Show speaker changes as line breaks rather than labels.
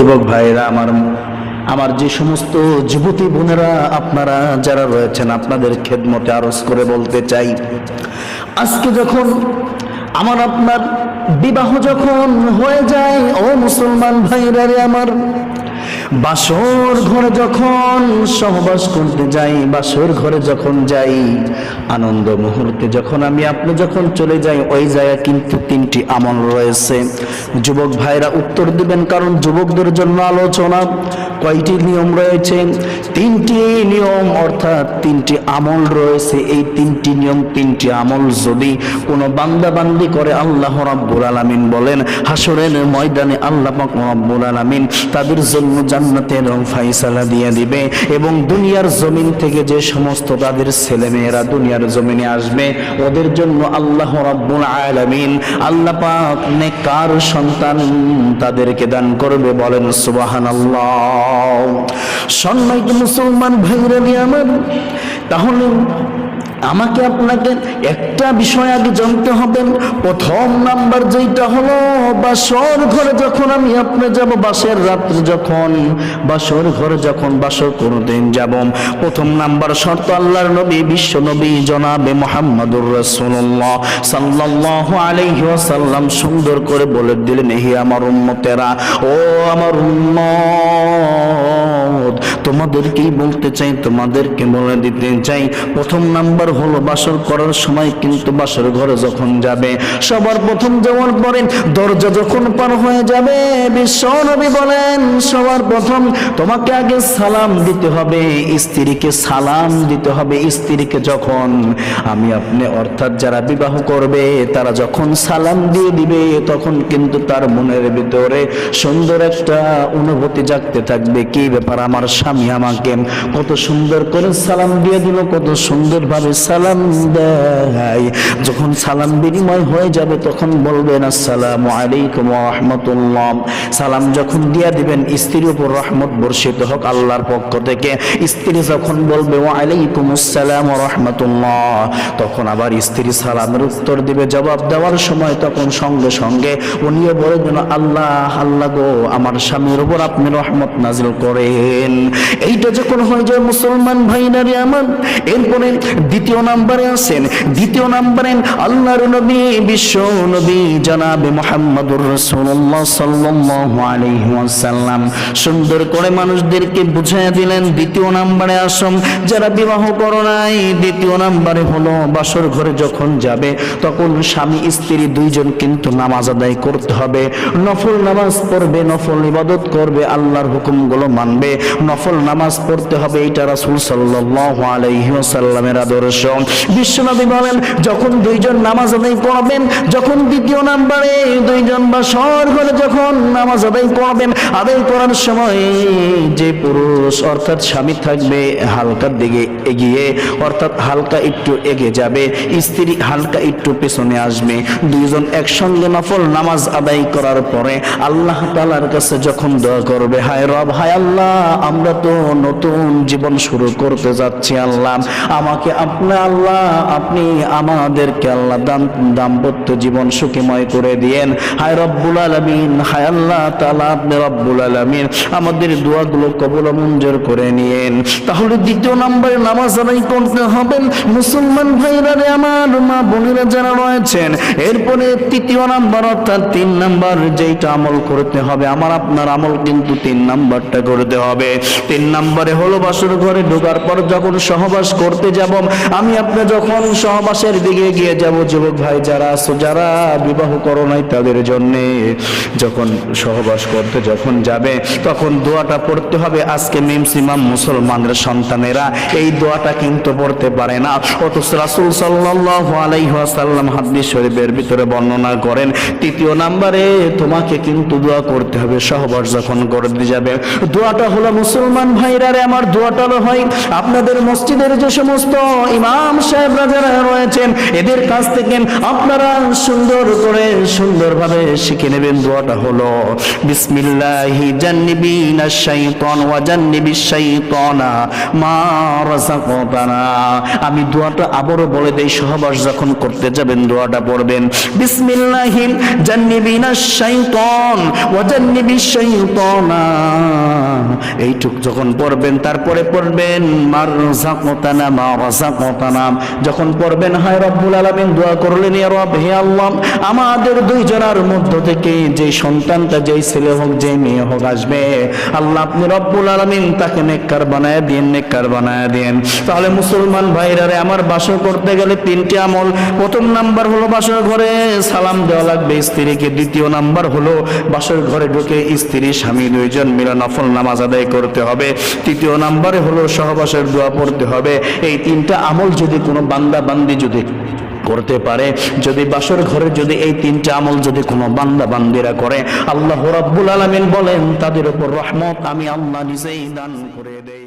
যুবক ভাইরা আমার আমার যে সমস্ত যুবতী বোনেরা, আপনারা যারা রয়েছেন, আপনাদের খেদমতে আরজ করে বলতে চাই, আজকে যখন আমার আপনার বিবাহ যখন হয়ে যায়, ও মুসলমান ভাইরা রে আমার বাসর ঘরে যখন সহবাস করতে যাই, বাসর ঘরে যখন যাই, আনন্দ মুহূর্তে যখন আমি আপনি যখন চলে যাই, ওই জায়গায় কিন্তু তিনটি আমল রয়েছে। যুবক ভাইরা উত্তর দিবেন, কারণ যুবকদের জন্য আলোচনা কয়টি নিয়ম রয়েছে? তিনটি নিয়ম, অর্থাৎ তিনটি আমল রয়েছে। এই তিনটি নিয়ম, তিনটি আমল যদি কোনো বান্দা বান্দি করে, আল্লাহ রাব্বুল আলামিন বলেন হাসরের ময়দানে আল্লাহ রাব্বুল আলামিন তাদের জন্য জান্নাতের ফাইসালা দিয়ে দিবে এবং দুনিয়ার জমিন থেকে যে সমস্ত তাদের ছেলে মেয়েরা দুনিয়ার জমিনে আসবে, ওদের জন্য আল্লাহ রাব্বুল আলামিন আল্লাহ পাক নেকার সন্তান তাদেরকে দান করবে, বলেন সুবহানাল্লাহ। সম্মানিত মুসলমান ভাইরা আমার তাহলে আমাকে আপনাকে একটা বিষয় আগে জানতে হবে। প্রথম নাম্বার যেটা হলো, বাসর ঘরে যখন আমি আপনি যাব, বাসের রাত্রে যখন বাসর ঘর যখন বাসর কোনোদিন যাব প্রথম নাম্বার শর্ত, আল্লাহর নবী, বিশ্ব নবী, জনাবে মোহাম্মদুর রসুল্লাহ সাল্লাল্লাহু আলাইহি ওয়াসাল্লাম সুন্দর করে বলে দিলেন, হে আমার উম্মতেরা, ও আমার উম্মত তোমাদেরকেই বলতে চাই, তোমাদেরকে বলে দিতে চাই। প্রথম নাম্বার হলো বাসর করার সময় কিন্তু বাসর ঘরে যখন যাবে, সবার প্রথম যাওয়ার পরে দরজা যখন পার হয়ে যাবে, বিশ্ব নবী বলেন, সবার প্রথম তোমাকে আগে সালাম দিতে হবে, স্ত্রীকে সালাম দিতে হবে, স্ত্রীকে যখন আমি আপনি অর্থাৎ যারা বিবাহ করবে, তারা যখন সালাম দিয়ে দিবে, তখন কিন্তু তার মনের ভিতরে সুন্দর একটা অনুভূতি জাগতে থাকবে। কি ব্যাপার? আমার স্বামী আমাকে কত সুন্দর করে সালাম দিয়ে দিল, কত সুন্দরভাবে সালাম দেয়। যখন সালাম বিনিময় হয়ে যাবে, তখন বলবেন, আসসালামু আলাইকুম ওয়া সালাম যখন দিয়া দিবেন, স্ত্রীর উপর রহমত বর্ষিত হোক আল্লাহর পক্ষ থেকে। স্ত্রী যখন বলবে, ওয়া আলাইকুম আসসালাম রাহমাতুল্লাহ, তখন আবার স্ত্রী সালামের উত্তর দিবে। জবাব দেওয়ার সময় তখন সঙ্গে সঙ্গে উনিও বলে যেন আল্লাহ আল্লাহ গো, আমার স্বামীর উপর আপনি রহমত নাজিল করেন। এইটা যখন হয়ে যায় মুসলমান ভাইনারে আমার, এরপরে দ্বিতীয় নাম্বারে আছেন, দ্বিতীয় নাম্বারে আল্লাহর নবী, বিশ্ব নবী জনাবে মোহাম্মদুর রাসূলুল্লাহ সাল্লাল্লাহু আলাইহি ওয়াসাল্লাম। সুন্দর করে মানুষদেরকে বুঝিয়ে দিলেন, দ্বিতীয় নাম্বারে আসম যারা বিবাহ করো নাই, দ্বিতীয় নাম্বারে হলো বাসর ঘরে যখন যাবে, তখন স্বামী, স্ত্রী দুইজন কিন্তু নামাজ আদায় করতে হবে। নফল নামাজ পড়বে, নফল ইবাদত করবে, আল্লাহর হুকুমগুলো মানবে, নফল নামাজ পড়তে হবে এটা রাসূল সাল্লাল্লাহু আলাইহি আদর্শ। বিশ্বনবী বলেন, যখন দুইজন নামাজ আদায় করবেন, যখন দ্বিতীয় নাম্বারে দুইজন বা সর ঘরে যখন নামাজ আদায় করবেন, আদায় করার সময় যে পুরুষ অর্থাৎ স্বামী থাকবে হালকার দিকে এগিয়ে, অর্থাৎ হালকা একটু এগিয়ে যাবে, স্ত্রী হালকা একটু পেছনে আসবে, দুইজন একসঙ্গে নফল নামাজ আদায় করার পরে আল্লাহ তালার কাছে যখন দোয়া করবে, হায় রব, হায় আল্লাহ, আমরা তো নতুন জীবন শুরু করতে যাচ্ছি আল্লাহ। আমাকে আপনি আল্লাহ, আপনি আমাদেরকে আল্লাহ দাম দাম্পত্য জীবন সুখীময় করে দিয়েন। হায় রব্বুল আলমিন, হায় আল্লাহ তালা আপনি রব্বুল আলমিন আমাদের দোয়াগুলো কবল মঞ্জুর করে নিয়েন। তাহলে দ্বিতীয় নম্বরে নামাজ আদায় করতে হবেন মুসলমান ভাইরা আমার মা বোনেরা যারা রয়েছেন, এরপরে তৃতীয় নাম্বার অর্থাৎ তিন নাম্বার যেইটা আমল করতে হবে, আমার আপনার আমল কিন্তু তিন নাম্বারটা করতে হবে। তিন নাম্বারে হলো বাসর ঘরে ঢোকার পর যখন সহবাস করতে যাব, আমি আপনি যখন সহবাসের দিকে গিয়ে যাব, যুবক ভাই, যারা আছো, যারা বিবাহ করো নাই তাদের জন্য, যখন সহবাস করতে যখন যাবে, তখন দোয়াটা পড়তে হবে। আজকে মিমসিমাম মুসলমানের সন্তানেরা এই দোয়াটা কিন্তু পড়তে পারে না। অথচ রাসূল সাল্লাল্লাহু আলাইহি ওয়াসাল্লাম হাদিস শরীফের ভিতরে বর্ণনা করেন, তৃতীয় নাম্বারে তোমাকে কিন্তু দোয়া করতে হবে। সহবাস যখন করতে যাবে, দোয়াটা হলো মুসলমান ভাইরারে আমার দোয়াটালো হয়। আপনাদের মসজিদের যে সমস্ত ইমাম সাহেবরা যারা রয়েছেন, এদের কাছ থেকে আপনারা সুন্দর করে সুন্দরভাবে শিখে নেবেন দোয়াটা হলো, বিসমিল্লাহি শাইতান ওয়া শাইতানা মা আমি দোয়াটা আবারও বলে দেই, সহবাস যখন করতে যাবেন দোয়াটা পড়বেন, বিসমিল্লাহি জান্নিবিনা শাইতান ওয়া জান্নিবিশ শাইতানা। এইটুক যখন পড়বেন, তারপরে পড়বেন মার রাযাকাতানা মা রাযাকাতানা যখন পড়বেন, হায় রব্বুল আলামিন, দোয়া করলেন, ইয়া রব, হে আল্লাহ, আমাদের দুইজনের মধ্য থেকে যে সন্তানটা, যেই ছেলে হোক যে মেয়ে হোক আসবে। আল্লাহ আপনি রব্বুল আলামিন তাকে নেককার বানায় দিন নেককার বানায় দিন তাহলে মুসলমান ভাইরারে, আমার বাসর করতে গেলে তিনটি আমল। প্রথম নাম্বার হলো বাসর ঘরে সালাম দেওয়া লাগবে স্ত্রীকে। দ্বিতীয় নাম্বার হলো বাসর ঘরে ঢুকে স্ত্রী, স্বামী দুইজন মিলে নফল নামাজ আদায় করতে হবে। তৃতীয় নাম্বারে হলো সহবাসের দোয়া পড়তে হবে। এই তিনটা আমল যদি কোনো বান্দা বান্দি যদি করতে পারে, যদি বাসর ঘরে যদি এই তিনটা আমল যদি কোনো বান্দা বান্দিরা করে, আল্লাহ রাব্বুল আলামিন বলেন, তাদের উপর রহমত আমি আল্লাহ নিজেই দান করে দেই।